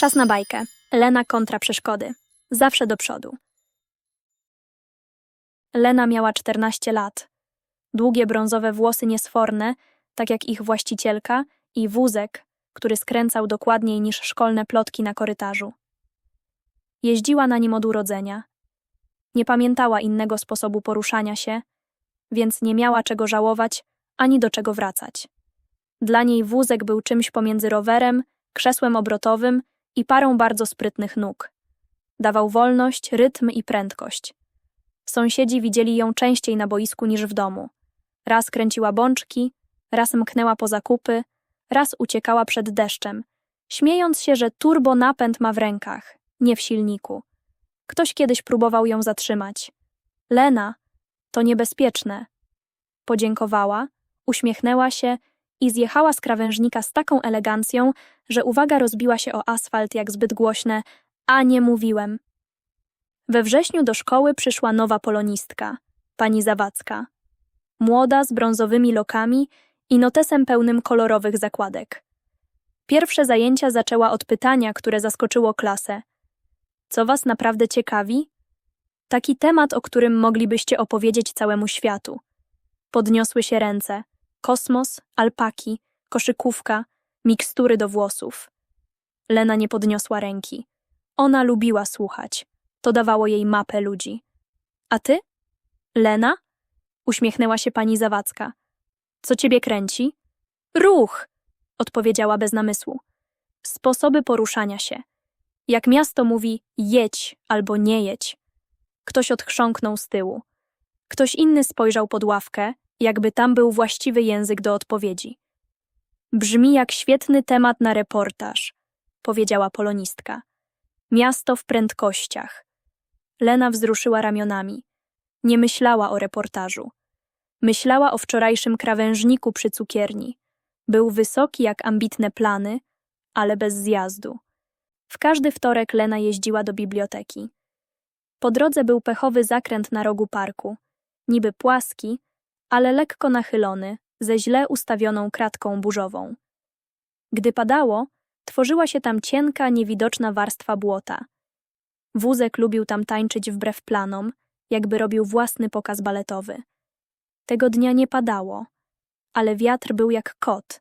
Czas na bajkę. Lena kontra przeszkody. Zawsze do przodu. Lena miała 14 lat. Długie brązowe włosy niesforne, tak jak ich właścicielka, i wózek, który skręcał dokładniej niż szkolne plotki na korytarzu. Jeździła na nim od urodzenia. Nie pamiętała innego sposobu poruszania się, więc nie miała czego żałować ani do czego wracać. Dla niej wózek był czymś pomiędzy rowerem, krzesłem obrotowym i parą bardzo sprytnych nóg. Dawał wolność, rytm i prędkość. Sąsiedzi widzieli ją częściej na boisku niż w domu. Raz kręciła bączki, raz mknęła po zakupy, raz uciekała przed deszczem, śmiejąc się, że turbo napęd ma w rękach, nie w silniku. Ktoś kiedyś próbował ją zatrzymać. Lena, to niebezpieczne. Podziękowała, uśmiechnęła się i zjechała z krawężnika z taką elegancją, że uwaga rozbiła się o asfalt jak zbyt głośne, a nie mówiłem. We wrześniu do szkoły przyszła nowa polonistka, pani Zawadzka. Młoda, z brązowymi lokami i notesem pełnym kolorowych zakładek. Pierwsze zajęcia zaczęła od pytania, które zaskoczyło klasę. Co was naprawdę ciekawi? Taki temat, o którym moglibyście opowiedzieć całemu światu. Podniosły się ręce. Kosmos, alpaki, koszykówka, mikstury do włosów. Lena nie podniosła ręki. Ona lubiła słuchać. To dawało jej mapę ludzi. A ty? Lena? Uśmiechnęła się pani Zawadzka. Co ciebie kręci? Ruch! odpowiedziała bez namysłu. Sposoby poruszania się. Jak miasto mówi jedź albo nie jedź. Ktoś odchrząknął z tyłu. Ktoś inny spojrzał pod ławkę, jakby tam był właściwy język do odpowiedzi. Brzmi jak świetny temat na reportaż, powiedziała polonistka. Miasto w prędkościach. Lena wzruszyła ramionami. Nie myślała o reportażu. Myślała o wczorajszym krawężniku przy cukierni. Był wysoki jak ambitne plany, ale bez zjazdu. W każdy wtorek Lena jeździła do biblioteki. Po drodze był pechowy zakręt na rogu parku. Niby płaski, ale lekko nachylony, ze źle ustawioną kratką burzową. Gdy padało, tworzyła się tam cienka, niewidoczna warstwa błota. Wózek lubił tam tańczyć wbrew planom, jakby robił własny pokaz baletowy. Tego dnia nie padało, ale wiatr był jak kot.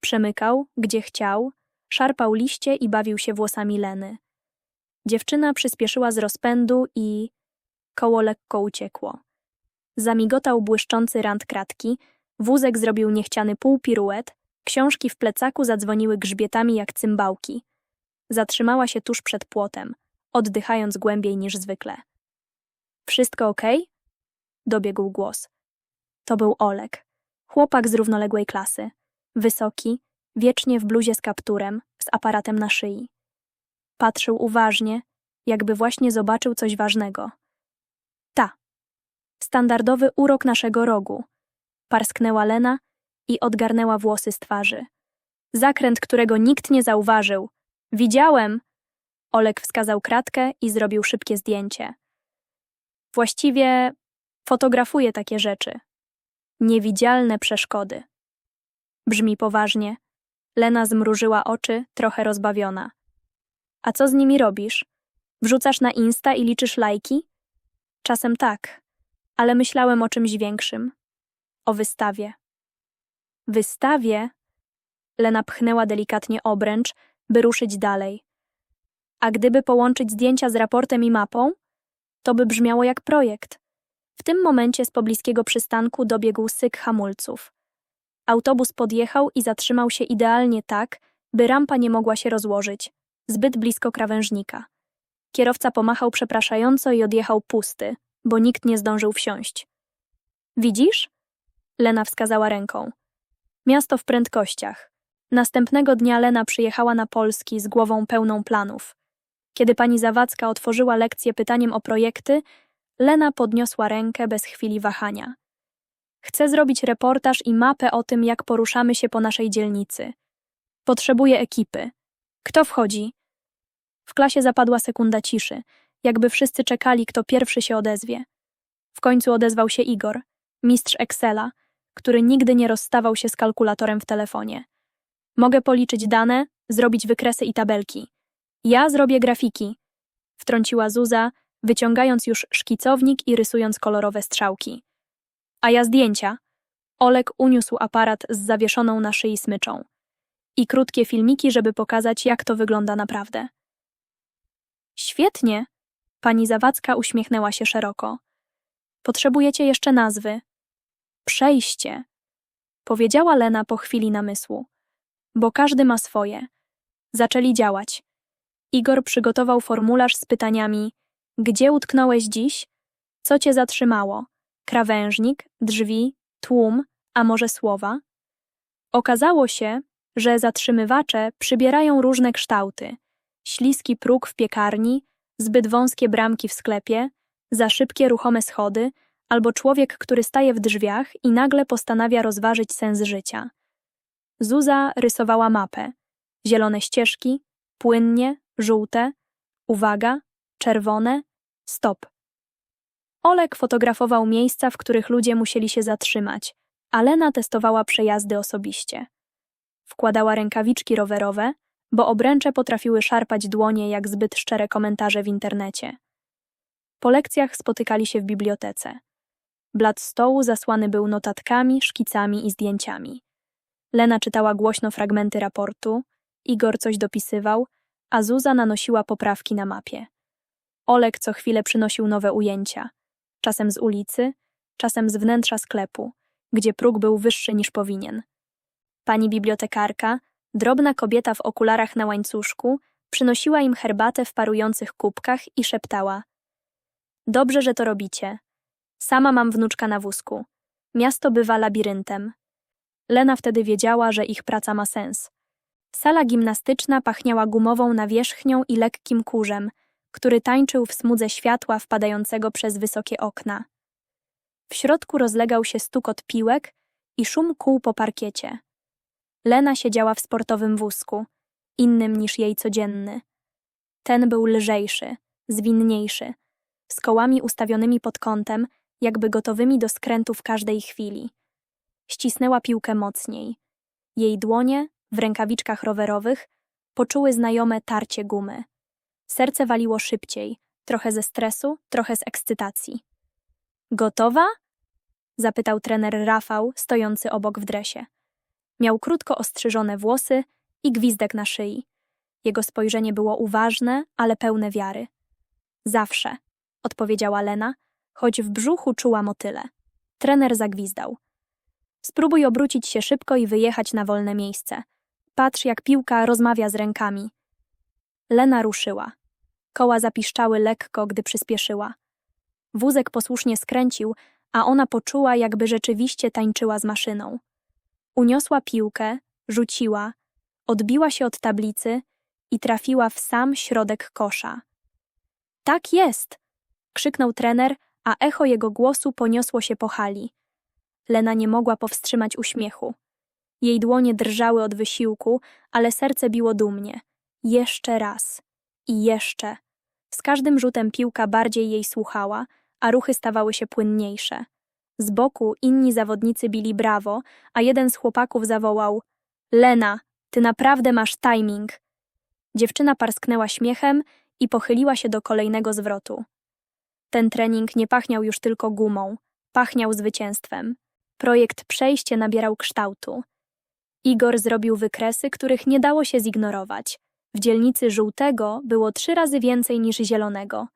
Przemykał, gdzie chciał, szarpał liście i bawił się włosami Leny. Dziewczyna przyspieszyła z rozpędu i koło lekko uciekło. Zamigotał błyszczący rand kratki, wózek zrobił niechciany półpiruet, książki w plecaku zadzwoniły grzbietami jak cymbałki. Zatrzymała się tuż przed płotem, oddychając głębiej niż zwykle. Wszystko okej? Dobiegł głos. To był Olek, chłopak z równoległej klasy. Wysoki, wiecznie w bluzie z kapturem, z aparatem na szyi. Patrzył uważnie, jakby właśnie zobaczył coś ważnego. Ta. Standardowy urok naszego rogu. Parsknęła Lena i odgarnęła włosy z twarzy. Zakręt, którego nikt nie zauważył. Widziałem! Olek wskazał kratkę i zrobił szybkie zdjęcie. Właściwie fotografuję takie rzeczy. Niewidzialne przeszkody. Brzmi poważnie. Lena zmrużyła oczy, trochę rozbawiona. A co z nimi robisz? Wrzucasz na Insta i liczysz lajki? Czasem tak, ale myślałem o czymś większym. O wystawie. Wystawie? Lena pchnęła delikatnie obręcz, by ruszyć dalej. A gdyby połączyć zdjęcia z raportem i mapą, to by brzmiało jak projekt. W tym momencie z pobliskiego przystanku dobiegł syk hamulców. Autobus podjechał i zatrzymał się idealnie tak, by rampa nie mogła się rozłożyć, zbyt blisko krawężnika. Kierowca pomachał przepraszająco i odjechał pusty, bo nikt nie zdążył wsiąść. Widzisz? Lena wskazała ręką. Miasto w prędkościach. Następnego dnia Lena przyjechała na Polski z głową pełną planów. Kiedy pani Zawadzka otworzyła lekcję pytaniem o projekty, Lena podniosła rękę bez chwili wahania. Chcę zrobić reportaż i mapę o tym, jak poruszamy się po naszej dzielnicy. Potrzebuję ekipy. Kto wchodzi? W klasie zapadła sekunda ciszy, jakby wszyscy czekali, kto pierwszy się odezwie. W końcu odezwał się Igor, mistrz Excela, który nigdy nie rozstawał się z kalkulatorem w telefonie. Mogę policzyć dane, zrobić wykresy i tabelki. Ja zrobię grafiki, wtrąciła Zuza, wyciągając już szkicownik i rysując kolorowe strzałki. A ja zdjęcia. Olek uniósł aparat z zawieszoną na szyi smyczą. I krótkie filmiki, żeby pokazać, jak to wygląda naprawdę. Świetnie! Pani Zawadzka uśmiechnęła się szeroko. Potrzebujecie jeszcze nazwy. Przejście, powiedziała Lena po chwili namysłu. Bo każdy ma swoje. Zaczęli działać. Igor przygotował formularz z pytaniami: Gdzie utknąłeś dziś? Co cię zatrzymało? Krawężnik, drzwi, tłum, a może słowa? Okazało się, że zatrzymywacze przybierają różne kształty: śliski próg w piekarni, zbyt wąskie bramki w sklepie, za szybkie ruchome schody, albo człowiek, który staje w drzwiach i nagle postanawia rozważyć sens życia. Zuza rysowała mapę. Zielone ścieżki, płynnie, żółte, uwaga, czerwone, stop. Olek fotografował miejsca, w których ludzie musieli się zatrzymać, a Lena testowała przejazdy osobiście. Wkładała rękawiczki rowerowe, bo obręcze potrafiły szarpać dłonie jak zbyt szczere komentarze w internecie. Po lekcjach spotykali się w bibliotece. Blat stołu zasłany był notatkami, szkicami i zdjęciami. Lena czytała głośno fragmenty raportu, Igor coś dopisywał, a Zuza nanosiła poprawki na mapie. Olek co chwilę przynosił nowe ujęcia, czasem z ulicy, czasem z wnętrza sklepu, gdzie próg był wyższy niż powinien. Pani bibliotekarka, drobna kobieta w okularach na łańcuszku, przynosiła im herbatę w parujących kubkach i szeptała: Dobrze, że to robicie. Sama mam wnuczka na wózku. Miasto bywa labiryntem. Lena wtedy wiedziała, że ich praca ma sens. Sala gimnastyczna pachniała gumową nawierzchnią i lekkim kurzem, który tańczył w smudze światła wpadającego przez wysokie okna. W środku rozlegał się stukot piłek i szum kół po parkiecie. Lena siedziała w sportowym wózku, innym niż jej codzienny. Ten był lżejszy, zwinniejszy, z kołami ustawionymi pod kątem, jakby gotowymi do skrętu w każdej chwili. Ścisnęła piłkę mocniej. Jej dłonie, w rękawiczkach rowerowych, poczuły znajome tarcie gumy. Serce waliło szybciej, trochę ze stresu, trochę z ekscytacji. Gotowa? zapytał trener Rafał, stojący obok w dresie. Miał krótko ostrzyżone włosy i gwizdek na szyi. Jego spojrzenie było uważne, ale pełne wiary. Zawsze, odpowiedziała Lena, choć w brzuchu czuła motyle. Trener zagwizdał. Spróbuj obrócić się szybko i wyjechać na wolne miejsce. Patrz, jak piłka rozmawia z rękami. Lena ruszyła. Koła zapiszczały lekko, gdy przyspieszyła. Wózek posłusznie skręcił, a ona poczuła, jakby rzeczywiście tańczyła z maszyną. Uniosła piłkę, rzuciła, odbiła się od tablicy i trafiła w sam środek kosza. Tak jest! krzyknął trener, a echo jego głosu poniosło się po hali. Lena nie mogła powstrzymać uśmiechu. Jej dłonie drżały od wysiłku, ale serce biło dumnie. Jeszcze raz. I jeszcze. Z każdym rzutem piłka bardziej jej słuchała, a ruchy stawały się płynniejsze. Z boku inni zawodnicy bili brawo, a jeden z chłopaków zawołał: Lena, ty naprawdę masz timing. Dziewczyna parsknęła śmiechem i pochyliła się do kolejnego zwrotu. Ten trening nie pachniał już tylko gumą, pachniał zwycięstwem. Projekt przejście nabierał kształtu. Igor zrobił wykresy, których nie dało się zignorować. W dzielnicy żółtego było trzy razy więcej niż zielonego.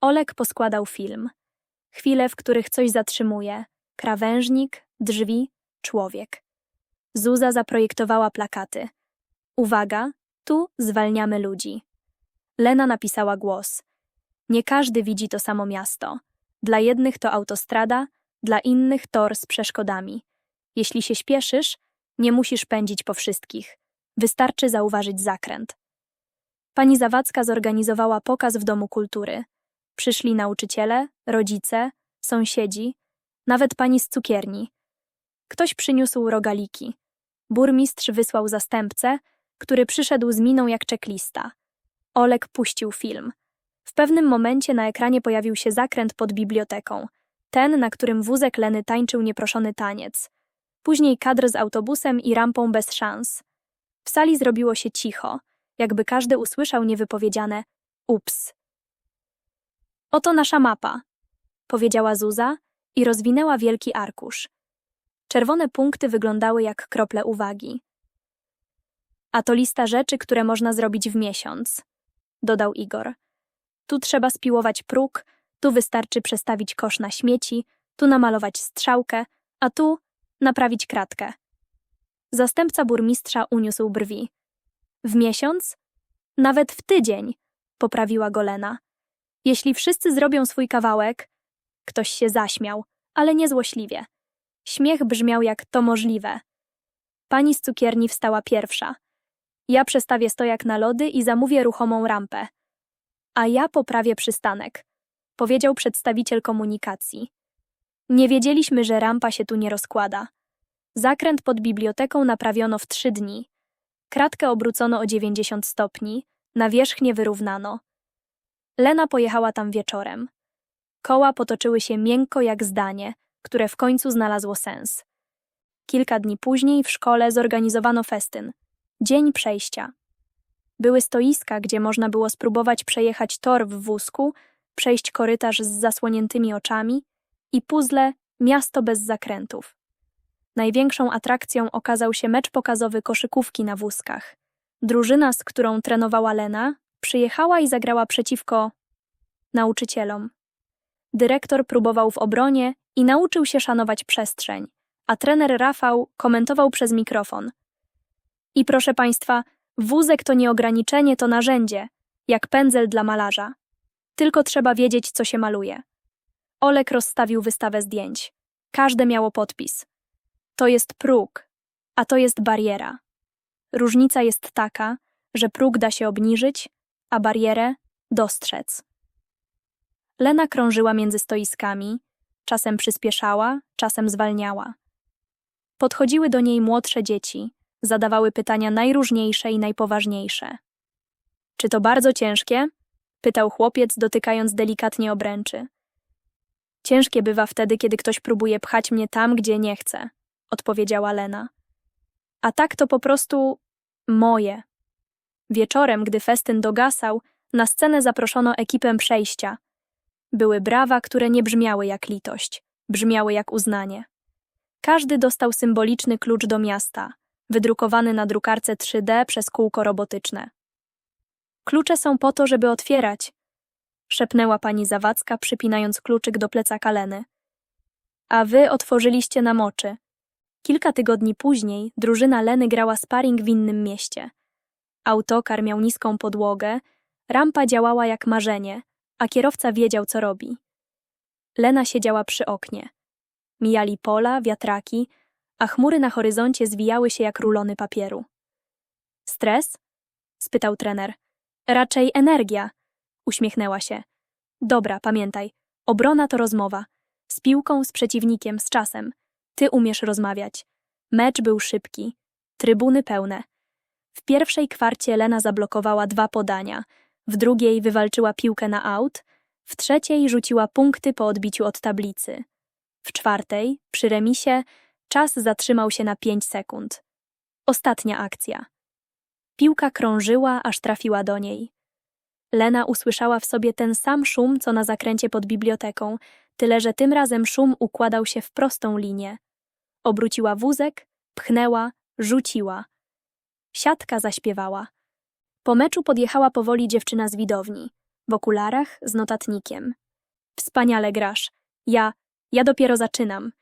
Olek poskładał film. Chwile, w których coś zatrzymuje. Krawężnik, drzwi, człowiek. Zuza zaprojektowała plakaty. Uwaga, tu zwalniamy ludzi. Lena napisała głos. Nie każdy widzi to samo miasto. Dla jednych to autostrada, dla innych tor z przeszkodami. Jeśli się śpieszysz, nie musisz pędzić po wszystkich. Wystarczy zauważyć zakręt. Pani Zawadzka zorganizowała pokaz w Domu Kultury. Przyszli nauczyciele, rodzice, sąsiedzi, nawet pani z cukierni. Ktoś przyniósł rogaliki. Burmistrz wysłał zastępcę, który przyszedł z miną jak czeklista. Olek puścił film. W pewnym momencie na ekranie pojawił się zakręt pod biblioteką, ten, na którym wózek Leny tańczył nieproszony taniec. Później kadr z autobusem i rampą bez szans. W sali zrobiło się cicho, jakby każdy usłyszał niewypowiedziane ups. Oto nasza mapa, powiedziała Zuza i rozwinęła wielki arkusz. Czerwone punkty wyglądały jak krople uwagi. A to lista rzeczy, które można zrobić w miesiąc, dodał Igor. Tu trzeba spiłować próg, tu wystarczy przestawić kosz na śmieci, tu namalować strzałkę, a tu naprawić kratkę. Zastępca burmistrza uniósł brwi. W miesiąc? Nawet w tydzień, poprawiła Golena. Jeśli wszyscy zrobią swój kawałek, ktoś się zaśmiał, ale niezłośliwie. Śmiech brzmiał jak to możliwe. Pani z cukierni wstała pierwsza. Ja przestawię stojak na lody i zamówię ruchomą rampę. A ja poprawię przystanek, powiedział przedstawiciel komunikacji. Nie wiedzieliśmy, że rampa się tu nie rozkłada. Zakręt pod biblioteką naprawiono w trzy dni. Kratkę obrócono o 90 stopni, nawierzchnię wyrównano. Lena pojechała tam wieczorem. Koła potoczyły się miękko jak zdanie, które w końcu znalazło sens. Kilka dni później w szkole zorganizowano festyn. Dzień przejścia. Były stoiska, gdzie można było spróbować przejechać tor w wózku, przejść korytarz z zasłoniętymi oczami i puzzle Miasto bez zakrętów. Największą atrakcją okazał się mecz pokazowy koszykówki na wózkach. Drużyna, z którą trenowała Lena, przyjechała i zagrała przeciwko nauczycielom. Dyrektor próbował w obronie i nauczył się szanować przestrzeń, a trener Rafał komentował przez mikrofon. I proszę Państwa, wózek to nie ograniczenie, to narzędzie, jak pędzel dla malarza. Tylko trzeba wiedzieć, co się maluje. Olek rozstawił wystawę zdjęć. Każde miało podpis. To jest próg, a to jest bariera. Różnica jest taka, że próg da się obniżyć, a barierę dostrzec. Lena krążyła między stoiskami, czasem przyspieszała, czasem zwalniała. Podchodziły do niej młodsze dzieci, zadawały pytania najróżniejsze i najpoważniejsze. Czy to bardzo ciężkie? pytał chłopiec, dotykając delikatnie obręczy. Ciężkie bywa wtedy, kiedy ktoś próbuje pchać mnie tam, gdzie nie chce, odpowiedziała Lena. A tak to po prostu moje. Wieczorem, gdy festyn dogasał, na scenę zaproszono ekipę przejścia. Były brawa, które nie brzmiały jak litość, brzmiały jak uznanie. Każdy dostał symboliczny klucz do miasta, wydrukowany na drukarce 3D przez kółko robotyczne. Klucze są po to, żeby otwierać, szepnęła pani Zawadzka, przypinając kluczyk do plecaka Leny. A wy otworzyliście nam oczy. Kilka tygodni później drużyna Leny grała sparring w innym mieście. Autokar miał niską podłogę, rampa działała jak marzenie, a kierowca wiedział, co robi. Lena siedziała przy oknie. Mijali pola, wiatraki, a chmury na horyzoncie zwijały się jak rulony papieru. Stres? spytał trener. Raczej energia, uśmiechnęła się. Dobra, pamiętaj. Obrona to rozmowa. Z piłką, z przeciwnikiem, z czasem. Ty umiesz rozmawiać. Mecz był szybki. Trybuny pełne. W pierwszej kwarcie Lena zablokowała dwa podania, w drugiej wywalczyła piłkę na aut, w trzeciej rzuciła punkty po odbiciu od tablicy. W czwartej, przy remisie, czas zatrzymał się na pięć sekund. Ostatnia akcja. Piłka krążyła, aż trafiła do niej. Lena usłyszała w sobie ten sam szum, co na zakręcie pod biblioteką, tyle że tym razem szum układał się w prostą linię. Obróciła wózek, pchnęła, rzuciła. Siatka zaśpiewała. Po meczu podjechała powoli dziewczyna z widowni, w okularach, z notatnikiem. Wspaniale grasz. Ja, ja dopiero zaczynam.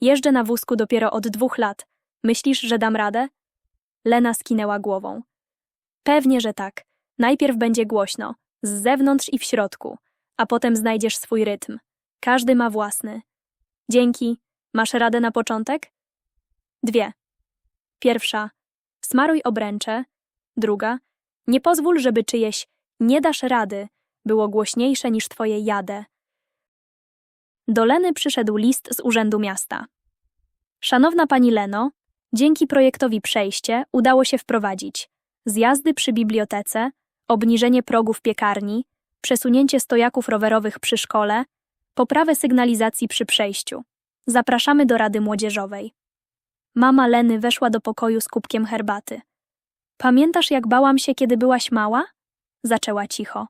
Jeżdżę na wózku dopiero od dwóch lat. Myślisz, że dam radę? Lena skinęła głową. Pewnie, że tak. Najpierw będzie głośno, z zewnątrz i w środku, a potem znajdziesz swój rytm. Każdy ma własny. Dzięki. Masz radę na początek? Dwie. Pierwsza. Smaruj obręcze. Druga. Nie pozwól, żeby czyjeś nie dasz rady było głośniejsze niż twoje jadę. Do Leny przyszedł list z Urzędu Miasta. Szanowna pani Leno, dzięki projektowi Przejście udało się wprowadzić zjazdy przy bibliotece, obniżenie progów piekarni, przesunięcie stojaków rowerowych przy szkole, poprawę sygnalizacji przy przejściu. Zapraszamy do Rady Młodzieżowej. Mama Leny weszła do pokoju z kubkiem herbaty. Pamiętasz, jak bałam się, kiedy byłaś mała? Zaczęła cicho.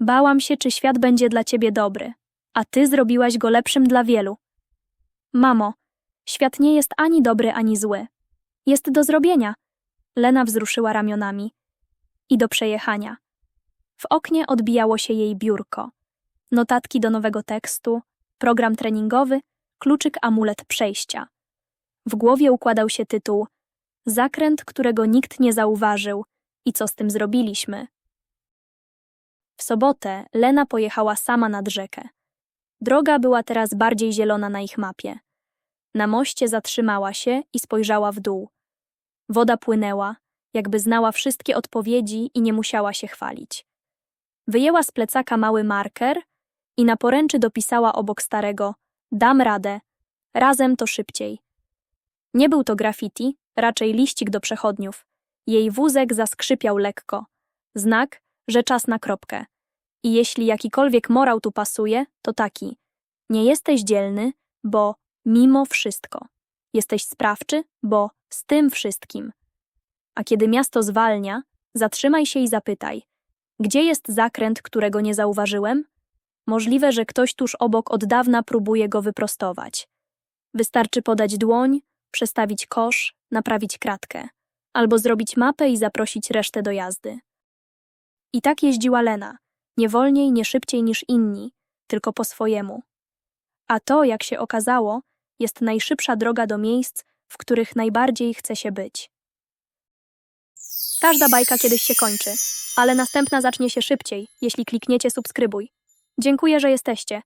Bałam się, czy świat będzie dla ciebie dobry, a ty zrobiłaś go lepszym dla wielu. Mamo, świat nie jest ani dobry, ani zły. Jest do zrobienia. Lena wzruszyła ramionami. I do przejechania. W oknie odbijało się jej biurko. Notatki do nowego tekstu, program treningowy, kluczyk amulet przejścia. W głowie układał się tytuł Zakręt, którego nikt nie zauważył i co z tym zrobiliśmy. W sobotę Lena pojechała sama nad rzekę. Droga była teraz bardziej zielona na ich mapie. Na moście zatrzymała się i spojrzała w dół. Woda płynęła, jakby znała wszystkie odpowiedzi i nie musiała się chwalić. Wyjęła z plecaka mały marker i na poręczy dopisała obok starego Dam radę, razem to szybciej. Nie był to graffiti, raczej liścik do przechodniów. Jej wózek zaskrzypiał lekko. Znak, że czas na kropkę. I jeśli jakikolwiek morał tu pasuje, to taki. Nie jesteś dzielny, bo mimo wszystko. Jesteś sprawczy, bo z tym wszystkim. A kiedy miasto zwalnia, zatrzymaj się i zapytaj: Gdzie jest zakręt, którego nie zauważyłem? Możliwe, że ktoś tuż obok od dawna próbuje go wyprostować. Wystarczy podać dłoń, przestawić kosz, naprawić kratkę, albo zrobić mapę i zaprosić resztę do jazdy. I tak jeździła Lena, nie wolniej, nie szybciej niż inni, tylko po swojemu. A to, jak się okazało, jest najszybsza droga do miejsc, w których najbardziej chce się być. Każda bajka kiedyś się kończy, ale następna zacznie się szybciej, jeśli klikniecie subskrybuj. Dziękuję, że jesteście.